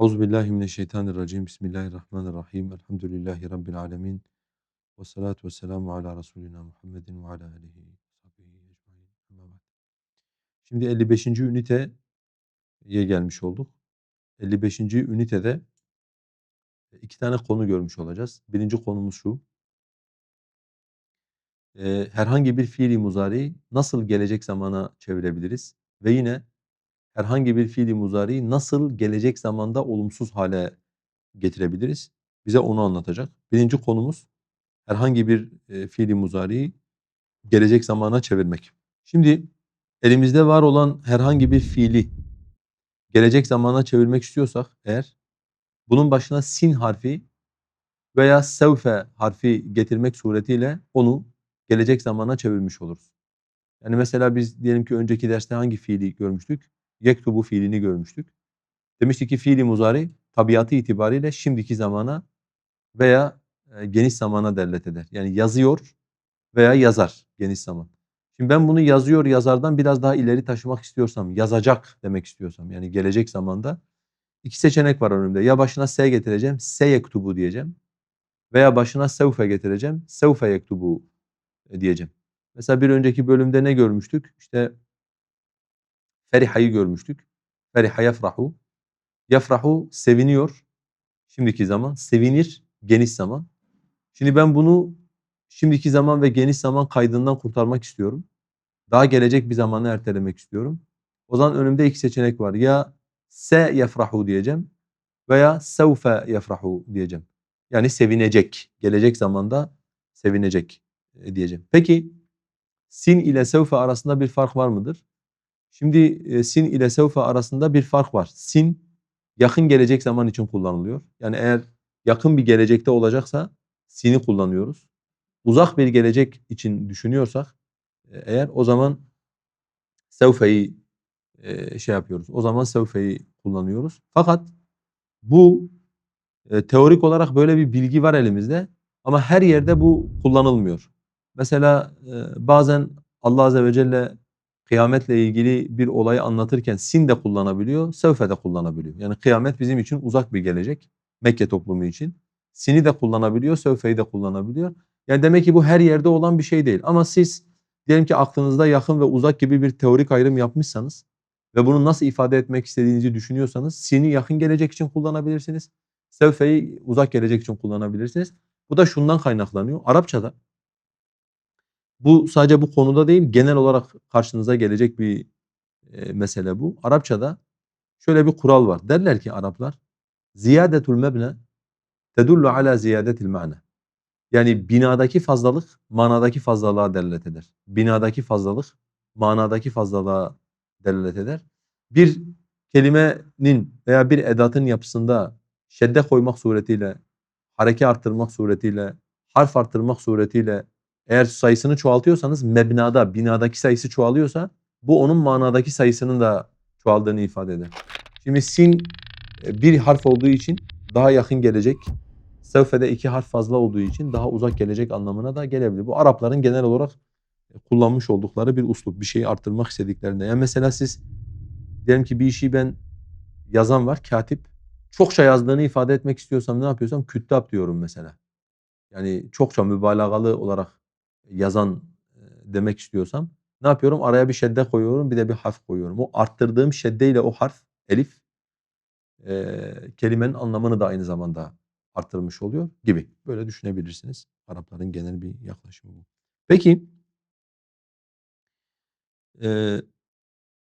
Euzubillahimineşşeytanirracim. Bismillahirrahmanirrahim. Elhamdülillahi Rabbil alemin. Ve salatu ve selamu ala Resulina Muhammedin ve ala ba'd. Şimdi 55. üniteye gelmiş olduk. 55. ünitede iki tane konu görmüş olacağız. Birinci konumuz şu. Eee, herhangi bir fiili muzariyi nasıl gelecek zamana çevirebiliriz? Ve yine herhangi bir fiili muzariyi nasıl gelecek zamanda olumsuz hale getirebiliriz? Bize onu anlatacak. Birinci konumuz herhangi bir e, fiili muzariyi gelecek zamana çevirmek. Şimdi elimizde var olan herhangi bir fiili gelecek zamana çevirmek istiyorsak eğer bunun başına sin harfi veya sevfe harfi getirmek suretiyle onu gelecek zamana çevirmiş oluruz. Yani mesela biz diyelim ki önceki derste hangi fiili görmüştük? Yektubu fiilini görmüştük. Demiştik ki fiili muzari tabiatı itibariyle şimdiki zamana veya e, geniş zamana delalet eder. Yani yazıyor veya yazar geniş zaman. Şimdi ben bunu yazıyor yazardan biraz daha ileri taşımak istiyorsam, yazacak demek istiyorsam yani gelecek zamanda iki seçenek var önümde. Ya başına s getireceğim, se yektubu diyeceğim. Veya başına sevfe getireceğim, sevfe yektubu diyeceğim. Mesela bir önceki bölümde ne görmüştük? İşte ferihayı görmüştük. Feriha yafrahu. Yafrahu seviniyor. Şimdiki zaman. Sevinir geniş zaman. Şimdi ben bunu şimdiki zaman ve geniş zaman kaydından kurtarmak istiyorum. Daha gelecek bir zamanı ertelemek istiyorum. O zaman önümde iki seçenek var. Ya se yafrahu diyeceğim veya sevfe yafrahu diyeceğim. Yani sevinecek. Gelecek zamanda sevinecek e, diyeceğim. Peki sin ile sevfe arasında bir fark var mıdır? Şimdi e, sin ile sevfe arasında bir fark var. Sin yakın gelecek zaman için kullanılıyor. Yani eğer yakın bir gelecekte olacaksa sin'i kullanıyoruz. Uzak bir gelecek için düşünüyorsak e, eğer o zaman sevfeyi e, şey yapıyoruz. O zaman sevfeyi kullanıyoruz. Fakat bu e, teorik olarak böyle bir bilgi var elimizde ama her yerde bu kullanılmıyor. Mesela e, bazen Allah azze ve celle kıyametle ilgili bir olayı anlatırken sin de kullanabiliyor, sevfe de kullanabiliyor. Yani kıyamet bizim için uzak bir gelecek. Mekke toplumu için. Sini de kullanabiliyor, sevfeyi de kullanabiliyor. Yani demek ki bu her yerde olan bir şey değil. Ama siz diyelim ki aklınızda yakın ve uzak gibi bir teorik ayrım yapmışsanız ve bunu nasıl ifade etmek istediğinizi düşünüyorsanız sini yakın gelecek için kullanabilirsiniz. Sevfeyi uzak gelecek için kullanabilirsiniz. Bu da şundan kaynaklanıyor. Arapçada bu sadece bu konuda değil genel olarak karşınıza gelecek bir e, mesele bu. Arapçada şöyle bir kural var. Derler ki Araplar ziyadetul mebne tedullu ala ziyadetil ma'na. Yani binadaki fazlalık manadaki fazlalığa delalet eder. Binadaki fazlalık manadaki fazlalığa delalet eder. Bir kelimenin veya bir edatın yapısında şedde koymak suretiyle, hareke arttırmak suretiyle, harf arttırmak suretiyle eğer sayısını çoğaltıyorsanız mebnada, binadaki sayısı çoğalıyorsa bu onun manadaki sayısının da çoğaldığını ifade eder. Şimdi sin e, bir harf olduğu için daha yakın gelecek. Sevfede iki harf fazla olduğu için daha uzak gelecek anlamına da gelebilir. Bu Arapların genel olarak e, kullanmış oldukları bir uslup. Bir şeyi arttırmak istediklerinde. Yani mesela siz diyelim ki bir işi ben yazan var, katip. Çokça yazdığını ifade etmek istiyorsam ne yapıyorsam küttab diyorum mesela. Yani çokça mübalağalı olarak yazan e, demek istiyorsam ne yapıyorum? Araya bir şedde koyuyorum, bir de bir harf koyuyorum. O arttırdığım şeddeyle o harf, elif e, kelimenin anlamını da aynı zamanda arttırmış oluyor gibi. Böyle düşünebilirsiniz. Arapların genel bir yaklaşımı bu. Peki e,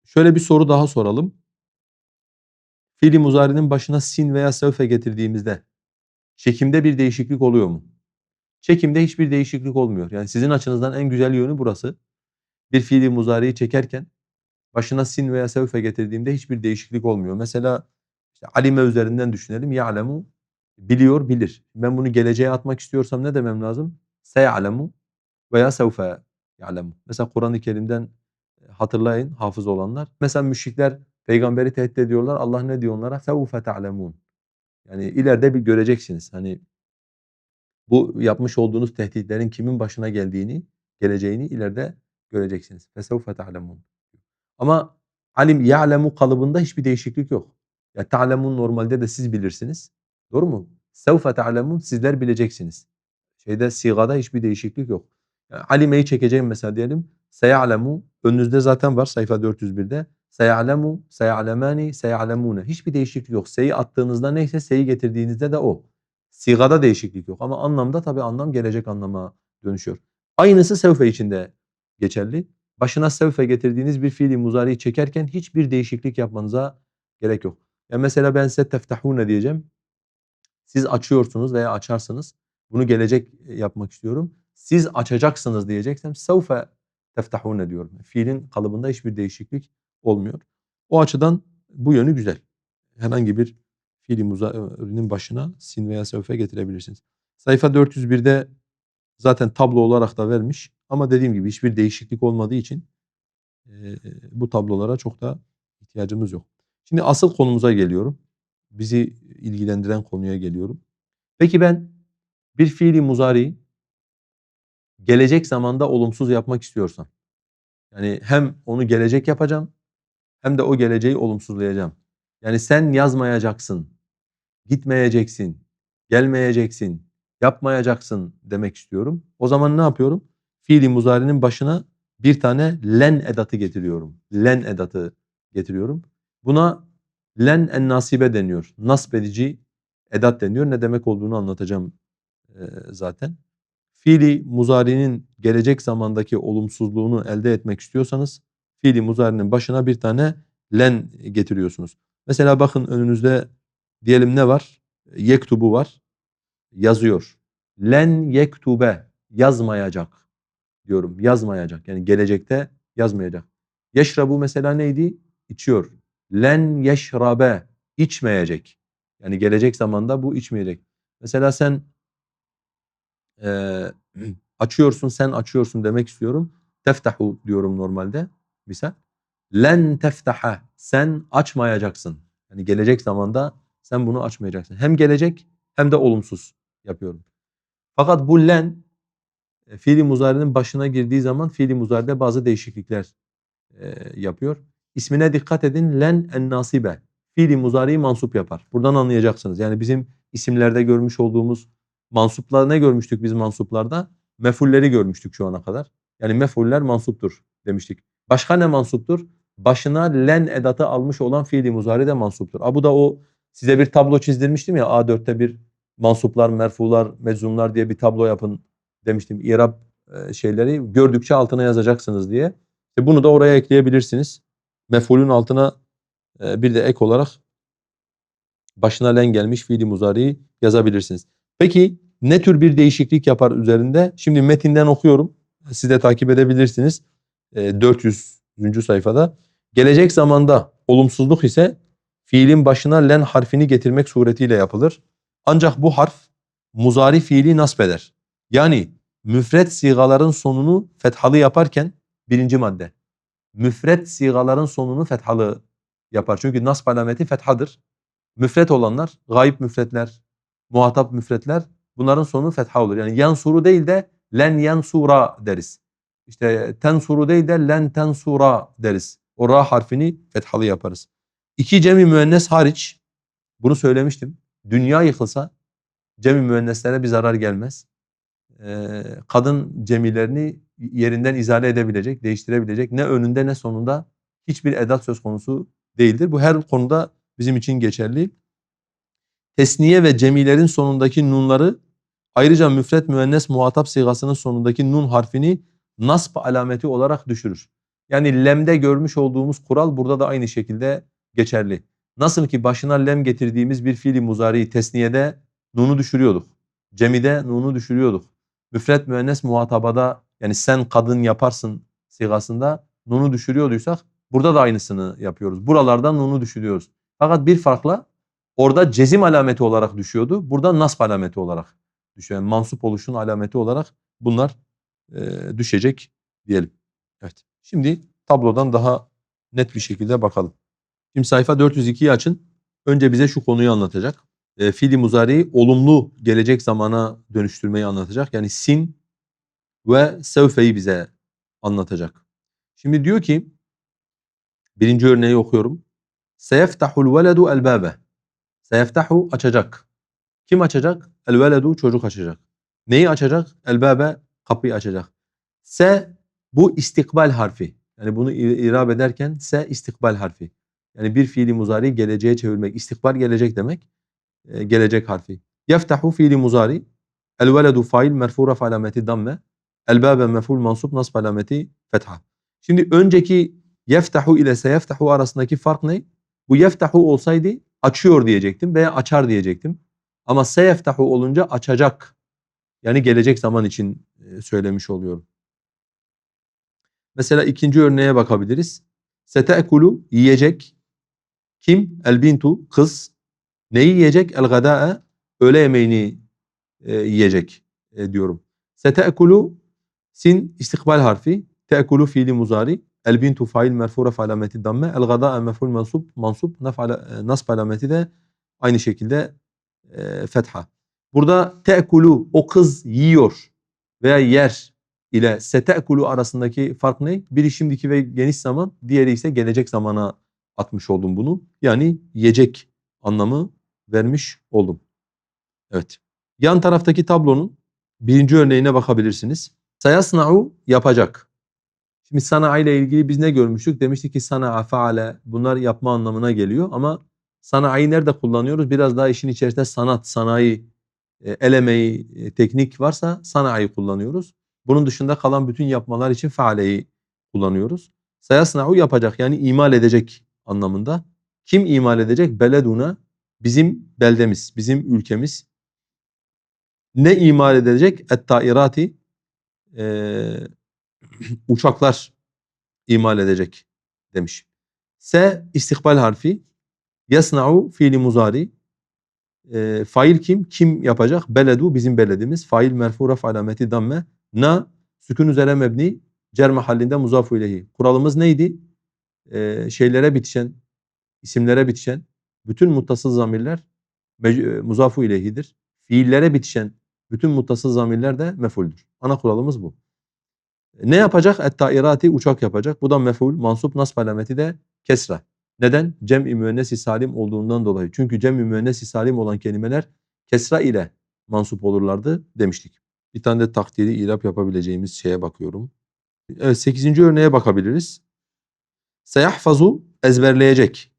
şöyle bir soru daha soralım. Fiili muzari'nin başına sin veya sevfe getirdiğimizde çekimde bir değişiklik oluyor mu? Çekimde hiçbir değişiklik olmuyor. Yani sizin açınızdan en güzel yönü burası. Bir fiili muzariyi çekerken başına sin veya sevfe getirdiğimde hiçbir değişiklik olmuyor. Mesela işte alime üzerinden düşünelim. Ya'lemu biliyor, bilir. Ben bunu geleceğe atmak istiyorsam ne demem lazım? Seya'lemu veya sevfe ya'lemu. Mesela Kur'an-ı Kerim'den e, hatırlayın hafız olanlar. Mesela müşrikler peygamberi tehdit ediyorlar. Allah ne diyor onlara? Sevfe ta'lemun. Yani ileride bir göreceksiniz. Hani bu yapmış olduğunuz tehditlerin kimin başına geldiğini, geleceğini ileride göreceksiniz. Fesevfe ta'lemun. Ama alim ya'lemu kalıbında hiçbir değişiklik yok. Ya ta'lemun normalde de siz bilirsiniz. Doğru mu? Sevfe ta'lemun sizler bileceksiniz. Şeyde sigada hiçbir değişiklik yok. Yani alimeyi çekeceğim mesela diyelim. Seya'lemu önünüzde zaten var sayfa 401'de. Seya'lemu, seya'lemani, seya'lemune. Hiçbir değişiklik yok. Seyi attığınızda neyse seyi getirdiğinizde de o. Sigada değişiklik yok ama anlamda tabii anlam gelecek anlama dönüşüyor. Aynısı sevfe içinde geçerli. Başına sevfe getirdiğiniz bir fiili muzariyi çekerken hiçbir değişiklik yapmanıza gerek yok. Ya mesela ben size teftahune diyeceğim. Siz açıyorsunuz veya açarsınız. Bunu gelecek yapmak istiyorum. Siz açacaksınız diyeceksem sevfe teftahune diyorum. Fiilin kalıbında hiçbir değişiklik olmuyor. O açıdan bu yönü güzel. Herhangi bir fiili muzari'nin başına sin veya sevfe getirebilirsiniz. Sayfa 401'de zaten tablo olarak da vermiş. Ama dediğim gibi hiçbir değişiklik olmadığı için e, bu tablolara çok da ihtiyacımız yok. Şimdi asıl konumuza geliyorum. Bizi ilgilendiren konuya geliyorum. Peki ben bir fiili muzari gelecek zamanda olumsuz yapmak istiyorsam. Yani hem onu gelecek yapacağım hem de o geleceği olumsuzlayacağım. Yani sen yazmayacaksın, gitmeyeceksin, gelmeyeceksin, yapmayacaksın demek istiyorum. O zaman ne yapıyorum? Fiili muzarinin başına bir tane len edatı getiriyorum. Len edatı getiriyorum. Buna len en nasibe deniyor. Nasb edici edat deniyor. Ne demek olduğunu anlatacağım zaten. Fiili muzarinin gelecek zamandaki olumsuzluğunu elde etmek istiyorsanız fiili muzarinin başına bir tane len getiriyorsunuz. Mesela bakın önünüzde diyelim ne var? Yektubu var. Yazıyor. Len yektube yazmayacak diyorum. Yazmayacak. Yani gelecekte yazmayacak. Yeşrabu mesela neydi? İçiyor. Len yeşrabe içmeyecek. Yani gelecek zamanda bu içmeyecek. Mesela sen e, açıyorsun, sen açıyorsun demek istiyorum. Teftahu diyorum normalde. Misal. Len teftaha. Sen açmayacaksın. Yani gelecek zamanda sen bunu açmayacaksın. Hem gelecek hem de olumsuz yapıyorum. Fakat bu len e, fiili muzari'nin başına girdiği zaman fiili muzari'de bazı değişiklikler e, yapıyor. İsmine dikkat edin. Len en nasibe. Fiili muzari'yi mansup yapar. Buradan anlayacaksınız. Yani bizim isimlerde görmüş olduğumuz mansuplar ne görmüştük biz mansuplarda? Mefulleri görmüştük şu ana kadar. Yani mefuller mansuptur demiştik. Başka ne mansuptur? Başına len edatı almış olan fiili muzari de mansuptur. A, bu da o size bir tablo çizdirmiştim ya A4'te bir mansuplar, merfular, meczumlar diye bir tablo yapın demiştim. İrab e, şeyleri gördükçe altına yazacaksınız diye. İşte bunu da oraya ekleyebilirsiniz. Mef'ulün altına e, bir de ek olarak başına len gelmiş fiili muzariyi yazabilirsiniz. Peki ne tür bir değişiklik yapar üzerinde? Şimdi metinden okuyorum. Siz de takip edebilirsiniz. E, 400. sayfada. Gelecek zamanda olumsuzluk ise fiilin başına len harfini getirmek suretiyle yapılır. Ancak bu harf muzari fiili nasp eder. Yani müfret sigaların sonunu fethalı yaparken birinci madde. Müfret sigaların sonunu fethalı yapar. Çünkü nasb alameti fethadır. Müfret olanlar, gayip müfretler, muhatap müfretler bunların sonu fetha olur. Yani yansuru değil de len yansura deriz. İşte tensuru değil de len tensura deriz. O ra harfini fethalı yaparız. İki cemi müennes hariç bunu söylemiştim. Dünya yıkılsa cemi müenneslere bir zarar gelmez. Ee, kadın cemilerini yerinden izale edebilecek, değiştirebilecek ne önünde ne sonunda hiçbir edat söz konusu değildir. Bu her konuda bizim için geçerli. Tesniye ve cemilerin sonundaki nunları ayrıca müfret müennes muhatap sigasının sonundaki nun harfini nasb alameti olarak düşürür. Yani lemde görmüş olduğumuz kural burada da aynı şekilde geçerli. Nasıl ki başına lem getirdiğimiz bir fiili muzari tesniyede nunu düşürüyorduk. Cemide nunu düşürüyorduk. Müfret müennes muhatabada yani sen kadın yaparsın sigasında nunu düşürüyorduysak burada da aynısını yapıyoruz. Buralarda nunu düşürüyoruz. Fakat bir farkla orada cezim alameti olarak düşüyordu. Burada nasb alameti olarak düşüyor. Yani mansup oluşun alameti olarak bunlar e, düşecek diyelim. Evet. Şimdi tablodan daha net bir şekilde bakalım. Şimdi sayfa 402'yi açın. Önce bize şu konuyu anlatacak. e, fiili muzari'yi olumlu gelecek zamana dönüştürmeyi anlatacak. Yani sin ve sevfeyi bize anlatacak. Şimdi diyor ki birinci örneği okuyorum. Seyeftahul veledu elbabe. Seyeftahu açacak. Kim açacak? El çocuk açacak. Neyi açacak? Elbabe kapıyı açacak. Se bu istikbal harfi. Yani bunu irab ederken se istikbal harfi. Yani bir fiili muzari geleceğe çevirmek. İstikbal gelecek demek. E, gelecek harfi. Yeftahu fiili muzari. El veledu fail merfu raf alameti damme. El babe mef'ul mansub nasb alameti fetha. Şimdi önceki yeftahu ile seyeftahu arasındaki fark ne? Bu yeftahu olsaydı açıyor diyecektim veya açar diyecektim. Ama seyeftahu olunca açacak. Yani gelecek zaman için e, söylemiş oluyorum. Mesela ikinci örneğe bakabiliriz. Sete'kulu yiyecek. Kim? El bintu kız. Neyi yiyecek? El gada'e öğle yemeğini e, yiyecek e, diyorum. Sete'kulu sin istikbal harfi. Te'kulu fiili muzari. El bintu fail merfu raf alameti damme. El gada'e mef'ul mansub mansub naf ala- e, nasb alameti de aynı şekilde e, fetha. Burada te'kulu o kız yiyor veya yer ile sete'kulu arasındaki fark ne? Biri şimdiki ve geniş zaman, diğeri ise gelecek zamana atmış oldum bunu. Yani yiyecek anlamı vermiş oldum. Evet. Yan taraftaki tablonun birinci örneğine bakabilirsiniz. Sayasna'u yapacak. Şimdi sana'a ile ilgili biz ne görmüştük? Demiştik ki sana'a, faale bunlar yapma anlamına geliyor ama sana'yı nerede kullanıyoruz? Biraz daha işin içerisinde sanat, sanayi, e, el emeği, e, teknik varsa sana'yı kullanıyoruz. Bunun dışında kalan bütün yapmalar için faaleyi kullanıyoruz. Sayasna'u yapacak yani imal edecek anlamında. Kim imal edecek? Beleduna bizim beldemiz, bizim ülkemiz. Ne imal edecek? Et-tairati eee uçaklar imal edecek demiş. Se istikbal harfi. Yasna'u fiili muzari. E, fail kim? Kim yapacak? Beledu bizim beledimiz. Fail merfu raf alameti damme. Na sükun üzere mebni cer mahallinde muzafu ileyhi. Kuralımız neydi? E, şeylere bitişen, isimlere bitişen bütün muttasıl zamirler e, muzafu ileyhidir. Fiillere bitişen bütün muttasıl zamirler de mefuldür. Ana kuralımız bu. Ne yapacak? Et-tairati uçak yapacak. Bu da mef'ul, mansup, nasb alameti de kesra. Neden? Cem-i müennes-i salim olduğundan dolayı. Çünkü cem-i müennes-i salim olan kelimeler kesra ile mansup olurlardı demiştik. Bir tane de takdiri irap yapabileceğimiz şeye bakıyorum. Evet, sekizinci örneğe bakabiliriz. Seyahfazu ezberleyecek.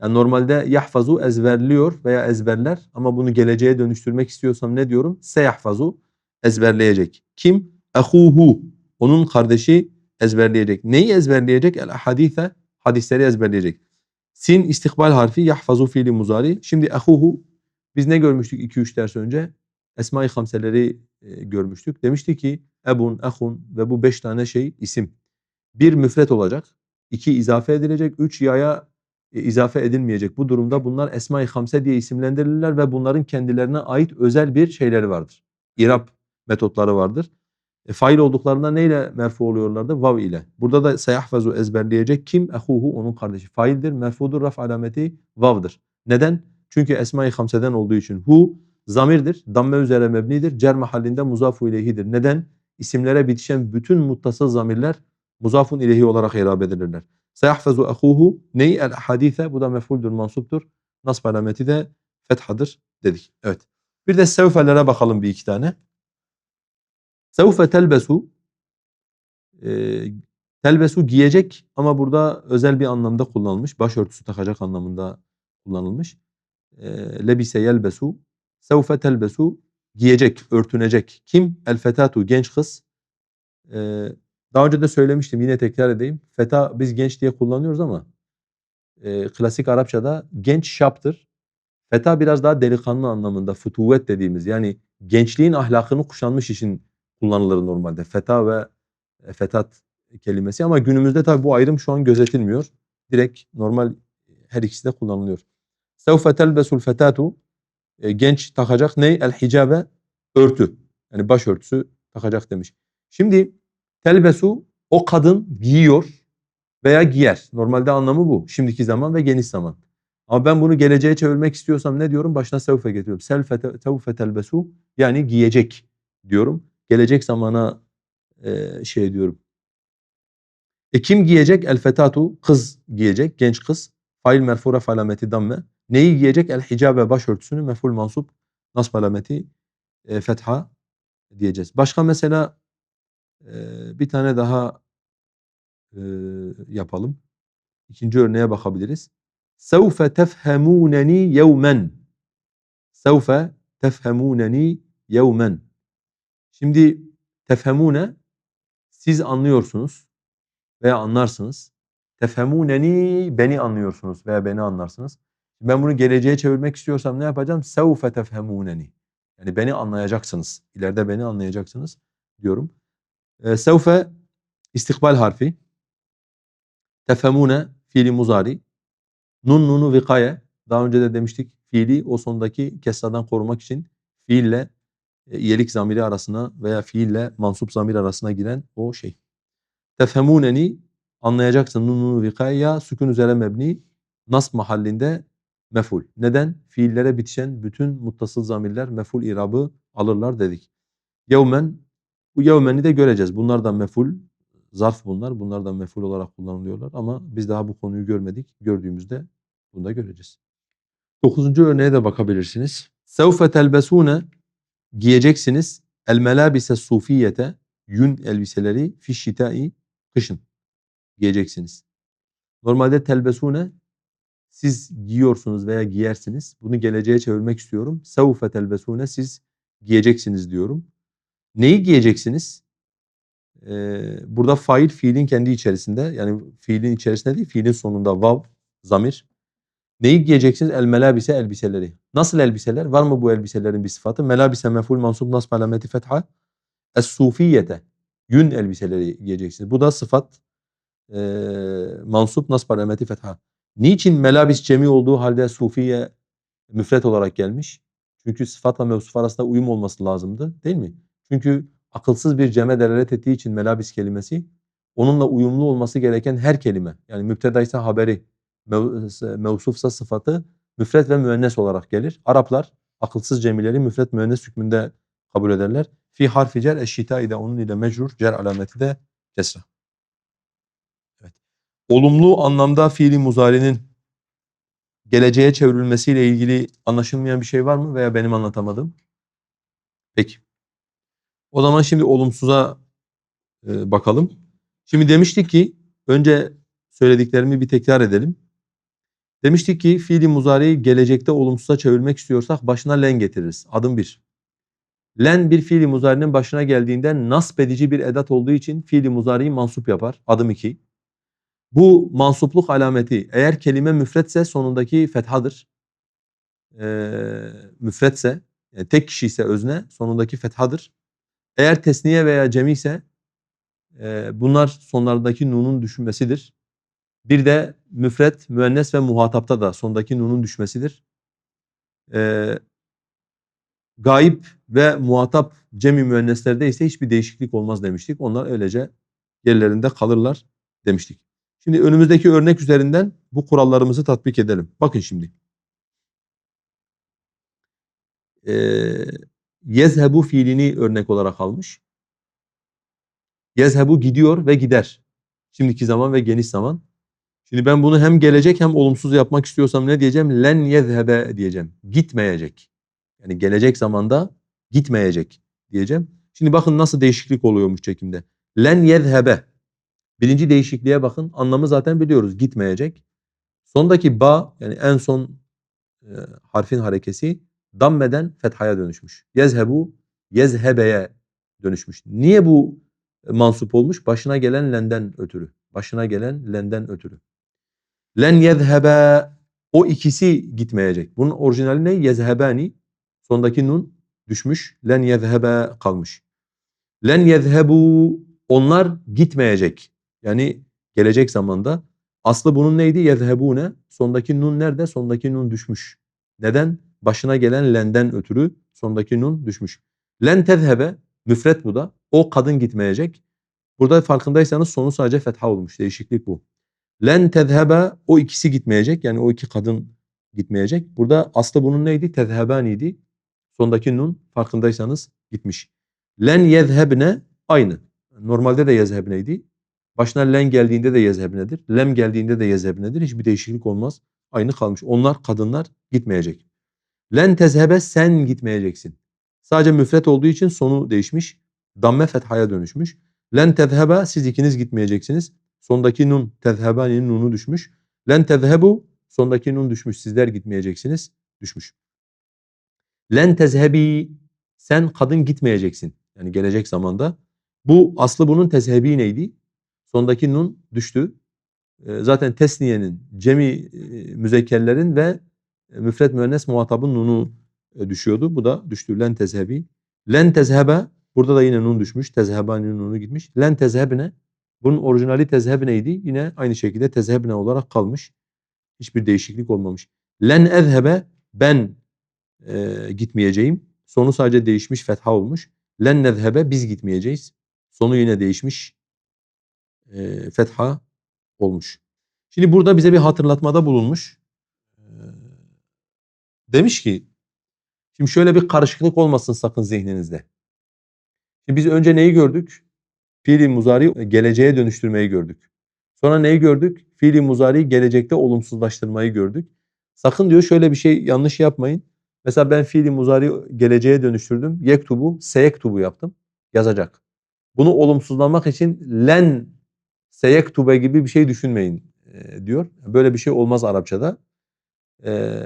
Yani normalde yahfazu ezberliyor veya ezberler ama bunu geleceğe dönüştürmek istiyorsam ne diyorum? Seyahfazu ezberleyecek. Kim? Ehuhu. Onun kardeşi ezberleyecek. Neyi ezberleyecek? El hadise hadisleri ezberleyecek. Sin istikbal harfi yahfazu fiili muzari. Şimdi ehuhu biz ne görmüştük 2-3 ders önce? Esma-i hamseleri e, görmüştük. Demişti ki ebun, ehun ve bu beş tane şey isim. Bir müfret olacak. İki izafe edilecek. Üç yaya e, izafe edilmeyecek. Bu durumda bunlar Esma-i Hamse diye isimlendirilirler ve bunların kendilerine ait özel bir şeyleri vardır. İrab metotları vardır. E, fail olduklarında neyle merfu oluyorlardı? Vav ile. Burada da seyahfezu ezberleyecek kim? Ehuhu onun kardeşi. Faildir, merfudur, raf alameti vav'dır. Neden? Çünkü Esma-i Hamse'den olduğu için. Hu zamirdir, damme üzere mebnidir, cer mahallinde muzafu ileyhidir. Neden? İsimlere bitişen bütün muttasıl zamirler muzafun ileyhi olarak irab edilirler. Seyahfezu ehuhu ney el hadise bu da mef'uldür mansuptur. Nasb alameti de fethadır dedik. Evet. Bir de sevfelere bakalım bir iki tane. Sevfe telbesu e, telbesu giyecek ama burada özel bir anlamda kullanılmış. Başörtüsü takacak anlamında kullanılmış. E, lebise yelbesu sevfe telbesu giyecek, örtünecek. Kim? El fetatu genç kız. E, daha önce de söylemiştim yine tekrar edeyim. Feta biz genç diye kullanıyoruz ama e, klasik Arapçada genç şaptır. Feta biraz daha delikanlı anlamında futuvet dediğimiz yani gençliğin ahlakını kuşanmış için kullanılır normalde. Feta ve e, fetat kelimesi ama günümüzde tabii bu ayrım şu an gözetilmiyor. Direkt normal her ikisi de kullanılıyor. Sevfe telbesul fetatu e, genç takacak ne? El hicabe örtü. Yani başörtüsü takacak demiş. Şimdi telbesu o kadın giyiyor veya giyer. Normalde anlamı bu. Şimdiki zaman ve geniş zaman. Ama ben bunu geleceğe çevirmek istiyorsam ne diyorum? Başına sevfe getiriyorum. Selfe te- sevfe telbesu yani giyecek diyorum. Gelecek zamana e, şey diyorum. E kim giyecek? El fetatu kız giyecek, genç kız. Fail merfura falameti damme. Neyi giyecek? El hicabe başörtüsünü meful mansup nasb alameti e, fetha diyeceğiz. Başka mesela e, bir tane daha e, yapalım. İkinci örneğe bakabiliriz. Sevfe tefhemuneni yevmen. Sevfe tefhemuneni yevmen. Şimdi tefhemune siz anlıyorsunuz veya anlarsınız. Tefhemuneni beni anlıyorsunuz veya beni anlarsınız. Ben bunu geleceğe çevirmek istiyorsam ne yapacağım? Sevfe tefhemuneni. Yani beni anlayacaksınız. İleride beni anlayacaksınız diyorum. Sevfe istikbal harfi. Tefhemune fiili muzari. Nun nunu vikaye. Daha önce de demiştik fiili o sondaki kesradan korumak için fiille e, iyelik zamiri arasına veya fiille mansup zamir arasına giren o şey. Tefhemuneni anlayacaksın nun nunu vikaye ya sükun üzere mebni nasb mahallinde meful. Neden? Fiillere bitişen bütün muttasıl zamirler meful irabı alırlar dedik. Yevmen bu yevmeni de göreceğiz. Bunlar da meful zarf bunlar. Bunlar da meful olarak kullanılıyorlar ama biz daha bu konuyu görmedik. Gördüğümüzde bunu da göreceğiz. Dokuzuncu örneğe de bakabilirsiniz. Sevfe telbesune giyeceksiniz el melabise sufiyete yün elbiseleri fi şitai kışın giyeceksiniz. Normalde telbesune siz giyiyorsunuz veya giyersiniz. Bunu geleceğe çevirmek istiyorum. Sevfe telbesune siz giyeceksiniz diyorum. Neyi giyeceksiniz? Ee, burada fail fiilin kendi içerisinde yani fiilin içerisinde değil fiilin sonunda vav zamir. Neyi giyeceksiniz? El melabise elbiseleri. Nasıl elbiseler? Var mı bu elbiselerin bir sıfatı? Melabise mef'ul mansub nasb alameti fetha. Es-sufiyete. Yün elbiseleri giyeceksiniz. Bu da sıfat e, mansup nasb alameti fetha. Niçin melabis cemi olduğu halde sufiye müfret olarak gelmiş? Çünkü sıfatla mevsuf arasında uyum olması lazımdı değil mi? Çünkü akılsız bir ceme delalet ettiği için melabis kelimesi onunla uyumlu olması gereken her kelime yani müpteda ise haberi, mev- mevsufsa sıfatı müfret ve müennes olarak gelir. Araplar akılsız cemileri müfret müennes hükmünde kabul ederler. Fi harfi cer eşşita de onun ile mecrur cer alameti de kesra. Evet. Olumlu anlamda fiili muzari'nin geleceğe çevrilmesiyle ilgili anlaşılmayan bir şey var mı veya benim anlatamadığım? Peki. O zaman şimdi olumsuza e, bakalım. Şimdi demiştik ki önce söylediklerimi bir tekrar edelim. Demiştik ki fiili muzariyi gelecekte olumsuza çevirmek istiyorsak başına len getiririz. Adım bir. Len bir fiili muzarinin başına geldiğinde nasp edici bir edat olduğu için fiili muzariyi mansup yapar. Adım iki. Bu mansupluk alameti eğer kelime müfretse sonundaki fethadır. Ee, müfretse yani tek kişi ise özne sonundaki fethadır. Eğer tesniye veya cemi ise e, bunlar sonlardaki nunun düşmesidir. Bir de müfret, müennes ve muhatapta da sondaki nunun düşmesidir. E, gayip ve muhatap cemi müenneslerde ise hiçbir değişiklik olmaz demiştik. Onlar öylece yerlerinde kalırlar demiştik. Şimdi önümüzdeki örnek üzerinden bu kurallarımızı tatbik edelim. Bakın şimdi. Ee, yezhebu fiilini örnek olarak almış. Yezhebu gidiyor ve gider. Şimdiki zaman ve geniş zaman. Şimdi ben bunu hem gelecek hem olumsuz yapmak istiyorsam ne diyeceğim? Len yezhebe diyeceğim. Gitmeyecek. Yani gelecek zamanda gitmeyecek diyeceğim. Şimdi bakın nasıl değişiklik oluyormuş çekimde. Len yezhebe. Birinci değişikliğe bakın. Anlamı zaten biliyoruz. Gitmeyecek. Sondaki ba yani en son e, harfin harekesi dammeden fethaya dönüşmüş. Yezhebu yezhebeye dönüşmüş. Niye bu mansup olmuş? Başına gelen lenden ötürü. Başına gelen lenden ötürü. Len yezhebe o ikisi gitmeyecek. Bunun orijinali ne? Yezhebani. Sondaki nun düşmüş. Len yezhebe kalmış. Len yezhebu onlar gitmeyecek. Yani gelecek zamanda. Aslı bunun neydi? Yezhebune. Sondaki nun nerede? Sondaki nun düşmüş. Neden? Başına gelen lenden ötürü sondaki nun düşmüş. Len tezhebe müfret bu da. O kadın gitmeyecek. Burada farkındaysanız sonu sadece fetha olmuş. Değişiklik bu. Len tezhebe o ikisi gitmeyecek. Yani o iki kadın gitmeyecek. Burada aslı bunun neydi? Tezhebaniydi. Sondaki nun farkındaysanız gitmiş. Len yezhebne aynı. Normalde de yezhebneydi. Başına len geldiğinde de yezhebnedir. Lem geldiğinde de yezhebnedir. Hiçbir değişiklik olmaz. Aynı kalmış. Onlar kadınlar gitmeyecek. Len tezhebe sen gitmeyeceksin. Sadece müfret olduğu için sonu değişmiş. Damme fethaya dönüşmüş. Len tezhebe siz ikiniz gitmeyeceksiniz. Sondaki nun tezhebaninin nunu düşmüş. Len tezhebu sondaki nun düşmüş. Sizler gitmeyeceksiniz. Düşmüş. Len tezhebi sen kadın gitmeyeceksin. Yani gelecek zamanda. Bu aslı bunun tezhebi neydi? Sondaki nun düştü. Ee, Zaten tesniyenin, cemi e, müzekkerlerin ve müfret müennes muhatabın nunu e, düşüyordu. Bu da düştü. Len tezhebi. Len tezhebe. Burada da yine nun düşmüş. Tezhebaninin nunu gitmiş. Len tezhebne. Bunun orijinali tezhebneydi. Yine aynı şekilde tezhebne olarak kalmış. Hiçbir değişiklik olmamış. Len ezhebe. Ben e, gitmeyeceğim. Sonu sadece değişmiş. Fetha olmuş. Len nezhebe. Biz gitmeyeceğiz. Sonu yine değişmiş. E, fetha olmuş. Şimdi burada bize bir hatırlatmada bulunmuş. Demiş ki, şimdi şöyle bir karışıklık olmasın sakın zihninizde. Şimdi biz önce neyi gördük? Fiili muzari geleceğe dönüştürmeyi gördük. Sonra neyi gördük? Fiili muzari gelecekte olumsuzlaştırmayı gördük. Sakın diyor şöyle bir şey yanlış yapmayın. Mesela ben fiili muzari geleceğe dönüştürdüm. Yektubu, seyektubu yaptım. Yazacak. Bunu olumsuzlamak için len seyektube gibi bir şey düşünmeyin e, diyor. Böyle bir şey olmaz Arapçada. E,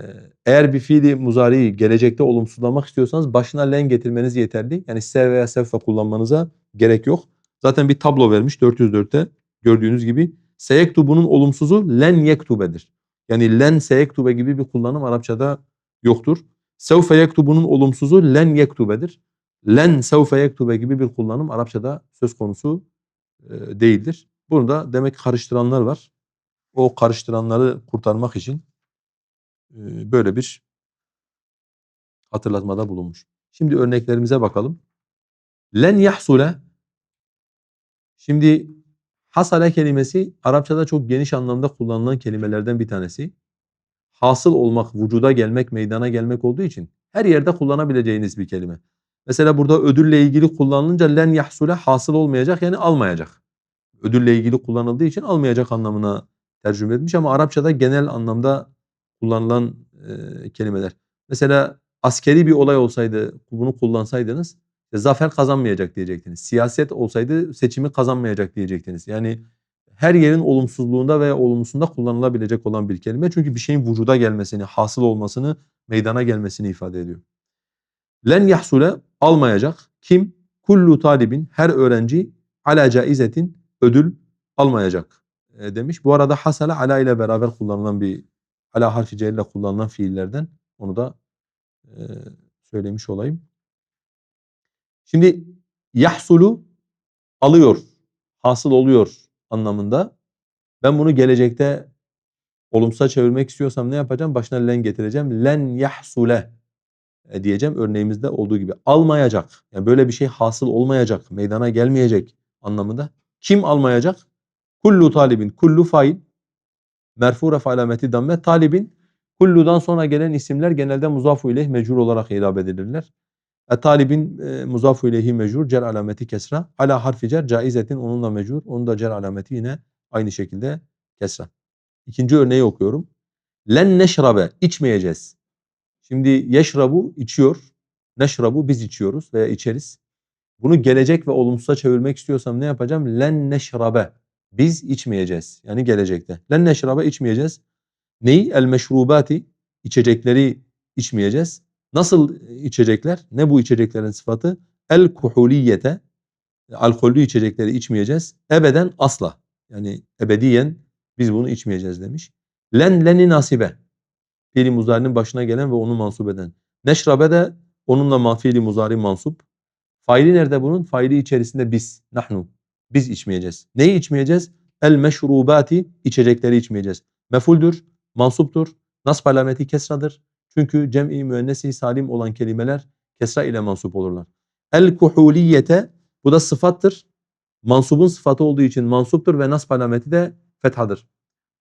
eğer bir fiili muzariyi gelecekte olumsuzlamak istiyorsanız başına len getirmeniz yeterli. Yani se veya sevfe kullanmanıza gerek yok. Zaten bir tablo vermiş 404'te gördüğünüz gibi. Seyektubu'nun olumsuzu len yektubedir. Yani len seyektube gibi bir kullanım Arapçada yoktur. Sevfe yektubu'nun olumsuzu len yektubedir. Len sevfe yektube gibi bir kullanım Arapçada söz konusu e, değildir. Bunu da demek karıştıranlar var. O karıştıranları kurtarmak için böyle bir hatırlatmada bulunmuş. Şimdi örneklerimize bakalım. Len yahsule Şimdi hasale kelimesi Arapçada çok geniş anlamda kullanılan kelimelerden bir tanesi. Hasıl olmak, vücuda gelmek, meydana gelmek olduğu için her yerde kullanabileceğiniz bir kelime. Mesela burada ödülle ilgili kullanılınca len yahsule hasıl olmayacak yani almayacak ödülle ilgili kullanıldığı için almayacak anlamına tercüme etmiş ama Arapçada genel anlamda kullanılan e, kelimeler. Mesela askeri bir olay olsaydı bunu kullansaydınız e, zafer kazanmayacak diyecektiniz. Siyaset olsaydı seçimi kazanmayacak diyecektiniz. Yani her yerin olumsuzluğunda veya olumsuzunda kullanılabilecek olan bir kelime. Çünkü bir şeyin vücuda gelmesini, hasıl olmasını, meydana gelmesini ifade ediyor. Len yahsule almayacak. Kim? Kullu talibin, her öğrenci ala caizetin ödül almayacak e, demiş. Bu arada hasale ala ile beraber kullanılan bir ala harfi celle kullanılan fiillerden onu da e, söylemiş olayım. Şimdi yahsulu alıyor, hasıl oluyor anlamında. Ben bunu gelecekte olumsuza çevirmek istiyorsam ne yapacağım? Başına len getireceğim. Len yahsule e, diyeceğim örneğimizde olduğu gibi. Almayacak. Yani böyle bir şey hasıl olmayacak, meydana gelmeyecek anlamında. Kim almayacak? Kullu talibin. Kullu fail. Merfu ref alameti damme. Talibin. Kulludan sonra gelen isimler genelde muzafu ileyh mecrur olarak irab edilirler. E, talibin e, muzafu ileyhi mecrur. Cer alameti kesra. Ala harfi cer. Caizetin onunla mecrur. Onun da cer alameti yine aynı şekilde kesra. İkinci örneği okuyorum. Len neşrabe. içmeyeceğiz. Şimdi yeşrabu içiyor. Neşrabu biz içiyoruz veya içeriz. Bunu gelecek ve olumsuza çevirmek istiyorsam ne yapacağım? Len neşrabe. Biz içmeyeceğiz. Yani gelecekte. Len neşrabe içmeyeceğiz. Neyi? El meşrubati. içecekleri içmeyeceğiz. Nasıl içecekler? Ne bu içeceklerin sıfatı? El kuhuliyete. Alkollü içecekleri içmeyeceğiz. Ebeden asla. Yani ebediyen biz bunu içmeyeceğiz demiş. Len leni nasibe. Fiili muzarinin başına gelen ve onu mansup eden. Neşrabe de onunla fiili muzari mansup. Faili nerede bunun? Faili içerisinde biz, nahnu. Biz içmeyeceğiz. Neyi içmeyeceğiz? El meşrubati, içecekleri içmeyeceğiz. Mefuldür, mansuptur, nasb alameti kesradır. Çünkü cem'i müennesi salim olan kelimeler kesra ile mansup olurlar. El kuhuliyete, bu da sıfattır. Mansubun sıfatı olduğu için mansuptur ve nasb alameti de fethadır.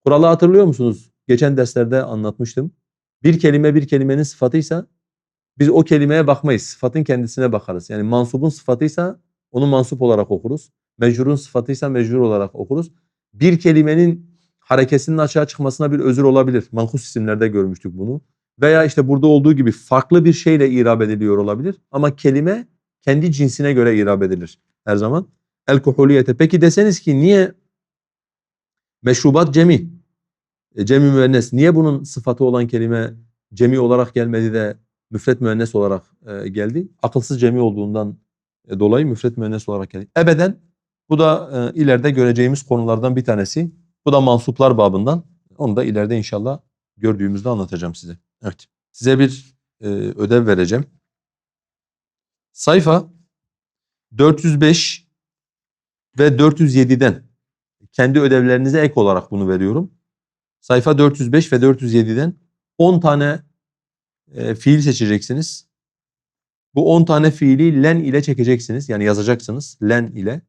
Kuralı hatırlıyor musunuz? Geçen derslerde anlatmıştım. Bir kelime bir kelimenin sıfatıysa biz o kelimeye bakmayız. Sıfatın kendisine bakarız. Yani mansubun sıfatıysa onu mansup olarak okuruz. Mecrurun sıfatıysa mecrur olarak okuruz. Bir kelimenin harekesinin açığa çıkmasına bir özür olabilir. Mankus isimlerde görmüştük bunu. Veya işte burada olduğu gibi farklı bir şeyle irab ediliyor olabilir. Ama kelime kendi cinsine göre irab edilir her zaman. El kuhuliyete. Peki deseniz ki niye meşrubat cemi? E, cemi müennes. Niye bunun sıfatı olan kelime cemi olarak gelmedi de müfret müennes olarak e, geldi? Akılsız cemi olduğundan e, dolayı müfret müennes olarak geldi. Ebeden bu da e, ileride göreceğimiz konulardan bir tanesi. Bu da mansuplar babından. Onu da ileride inşallah gördüğümüzde anlatacağım size. Evet. Size bir e, ödev vereceğim. Sayfa 405 ve 407'den kendi ödevlerinize ek olarak bunu veriyorum. Sayfa 405 ve 407'den 10 tane e, fiil seçeceksiniz. Bu 10 tane fiili len ile çekeceksiniz. Yani yazacaksınız len ile.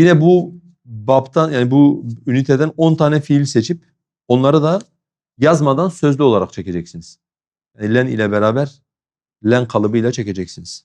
Yine bu baptan yani bu üniteden 10 tane fiil seçip onları da yazmadan sözlü olarak çekeceksiniz. Len ile beraber len kalıbıyla çekeceksiniz.